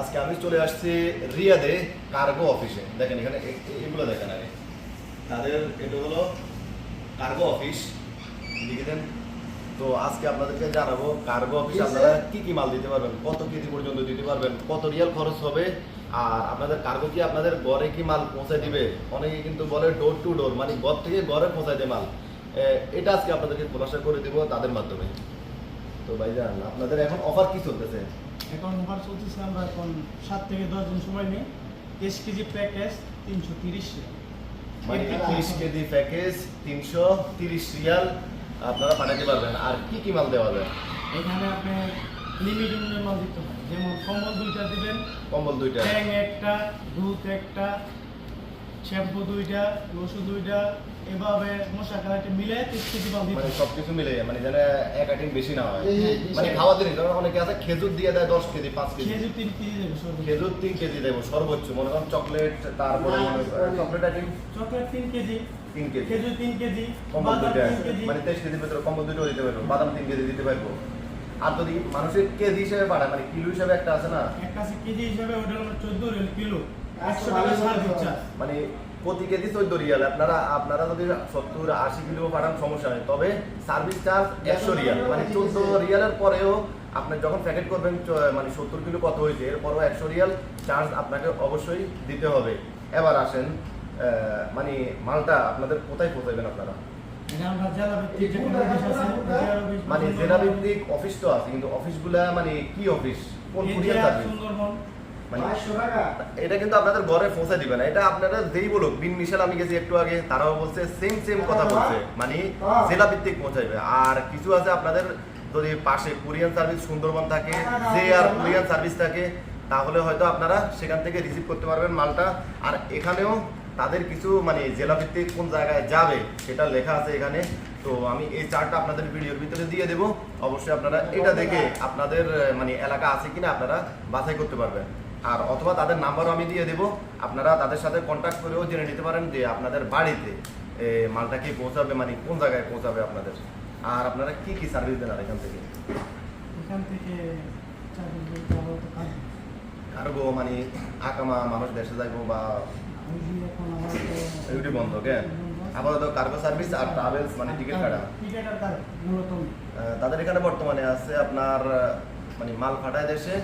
আজকে আমি চলে আসছি রিয়াদে কার্গো অফিসে। দেখেন এখানে এগুলো দেখেন আগে। তাদের এটা হলো কার্গো অফিস। লিখে দেন। তো আজকে আপনাদেরকে জানাব কার্গো অফিসে আপনারা কি কি মাল দিতে পারবেন কত কেজি পর্যন্ত দিতে পারবেন কত রিয়াল খরচ হবে আর আপনাদের কার্গো কি আপনাদের ঘরে কি মাল পৌঁছে দিবে? অনেকে কিন্তু বলে ডোর টু ডোর মানে ঘর থেকে ঘরে পৌঁছায় দেয় মাল। এটা আজকে আপনাদেরকে খোলাসা করে দিব তাদের মাধ্যমে। তো ভাইজান আপনাদের এখন অফার কি চলতেছে? এখন অফার চলতেছে আমরা এখন সাত থেকে দশ দিন সময় নিয়ে তেইশ কেজি প্যাকেজ তিনশো তিরিশ মানে তিরিশ কেজি প্যাকেজ তিনশো তিরিশ রিয়াল আপনারা পাঠাতে পারবেন। আর কি কি মাল দেওয়া যায়? এখানে আপনি লিমিটেড মাল দিতে হয় যেমন কম্বল দুইটা দিবেন কম্বল দুইটা। ট্যাং একটা দুধ একটা শ্যাম্পু দুইটা ওষুধ দুইটা এভাবে মশা কালারটা মিলে মাল দিতে মানে হয়। সবকিছু মিলে মানে যেন এক আইটেম বেশি না হয়। মানে খাওয়া জিনিস যেমন অনেকে আছে খেজুর দিয়ে দেয় দশ কেজি পাঁচ কেজি। খেজুর তিন কেজি দেবে সর্বোচ্চ। খেজুর তিন কেজি দেবো সর্বোচ্চ। মনে করেন চকলেট তারপরে মনে করেন চকলেট আইটেম চকলেট তিন কেজি তিন কেজি। খেজুর তিন কেজি কম্বল বাদাম দুইটা কেজি। মানে তেইশ কেজির ভিতরে কম্বল দুটো দিতে পারব বাদাম তিন কেজি দিতে পারব। আর যদি মানুষের কেজি হিসেবে পাঠায় মানে কিলো হিসেবে একটা আছে না? একটা আছে কেজি হিসাবে ওটা হলো চোদ্দ কিলো। মানে প্রতি কেজি চোদ্দ রিয়াল। আপনারা আপনারা যদি সত্তর আশি কিলো পাঠান সমস্যা নেই। তবে সার্ভিস চার্জ একশো রিয়াল। মানে চোদ্দ রিয়ালের পরেও আপনি যখন প্যাকেট করবেন মানে সত্তর কিলো কত হয়েছে এরপরও একশো রিয়াল চার্জ আপনাকে অবশ্যই দিতে হবে। এবার আসেন আহ, মানে মালটা আপনাদের কোথায় পৌঁছাবেন আপনারা? মানে জেলা ভিত্তিক অফিস তো আছে কিন্তু অফিসগুলা মানে কি অফিস কোন কুরিয়ার সার্ভিস মানে এটা কিন্তু আপনাদের ঘরে পৌঁছে দিবে না। এটা আপনারা যেই বলুক বিন মিশাল আমি গেছি একটু আগে তারাও বলছে সেম সেম কথা বলছে। মানে জেলা ভিত্তিক পৌঁছাইবে। আর কিছু আছে আপনাদের যদি পাশে কুরিয়ান সার্ভিস সুন্দরবন থাকে যে আর কুরিয়ান সার্ভিস থাকে তাহলে হয়তো আপনারা সেখান থেকে রিসিভ করতে পারবেন মালটা। আর এখানেও তাদের কিছু মানে জেলা ভিত্তিক কোন জায়গায় যাবে সেটা লেখা আছে এখানে। তো আমি এই চার্টটা আপনাদের ভিডিওর ভিতরে দিয়ে দেবো। অবশ্যই আপনারা এটা দেখে আপনাদের মানে এলাকা আছে কিনা আপনারা বাছাই করতে পারবেন। আর অথবা তাদের নাম্বারও আমি দিয়ে দেবো। আপনারা তাদের সাথে কন্ট্যাক্ট করেও জেনে নিতে পারেন যে আপনাদের বাড়িতে মালটা কি পৌঁছাবে মানে কোন জায়গায় পৌঁছাবে আপনাদের? আর আপনারা কি কি সার্ভিস দেন আর এখান থেকে? এখান কার্গো মানে আকামা মানুষ দেশে যাইবো বা ইউটি বন্ধ কেন আপাতত কার্গো সার্ভিস আর ট্রাভেলস মানে টিকিট কাটা? তাদের এখানে বর্তমানে আছে আপনার মানে মাল ফাটায় দেশে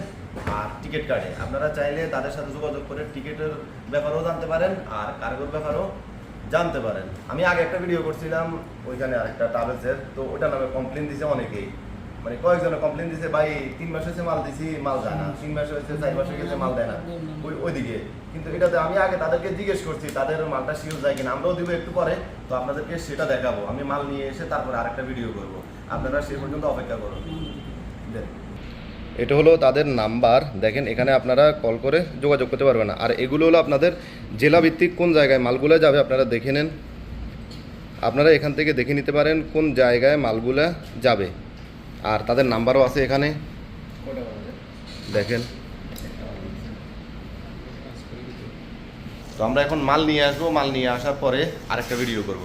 আর টিকিট কাটে। আপনারা চাইলে তাদের সাথে যোগাযোগ করে টিকিটের ব্যাপারেও জানতে পারেন আর কার্গোর ব্যাপারেও জানতে পারেন। আমি আগে একটা ভিডিও করছিলাম, ওইখানে আরেকটা ট্রাভেলসের তো ওটা নামে কমপ্লেন দিছে অনেকেই। মানে কয়েকজনে কমপ্লেন দিছে, ভাই, তিন মাস হয়েছে মাল দিছি, মাল যায় না। তিন মাস হয়েছে, চার মাস হয়ে গেছে মাল দেয় না। ওই ওইদিকে। কিন্তু এটাতে আমি আগে তাদেরকে জিজ্ঞেস করছি, তাদের মালটা শিওর যায় কিনা? আমরাও দিব একটু পরে, তো আপনাদেরকে সেটা দেখাবো। আমি মাল নিয়ে এসে তারপরে আরেকটা ভিডিও করব। আপনারা সে পর্যন্ত অপেক্ষা করুন। এটা হলো তাদের নাম্বার। দেখেন, এখানে আপনারা কল করে যোগাযোগ করতে পারবেন আর এগুলো হলো আপনাদের জেলা ভিত্তিক কোন জায়গায় মালগুলা যাবে আপনারা দেখে নেন। আপনারা এখান থেকে দেখে নিতে পারেন কোন জায়গায় মালগুলা যাবে। আর তাদের নাম্বারও আছে এখানে। দেখেন। তো আমরা এখন মাল নিয়ে আসব। মাল নিয়ে আসার পরে আরেকটা ভিডিও করব।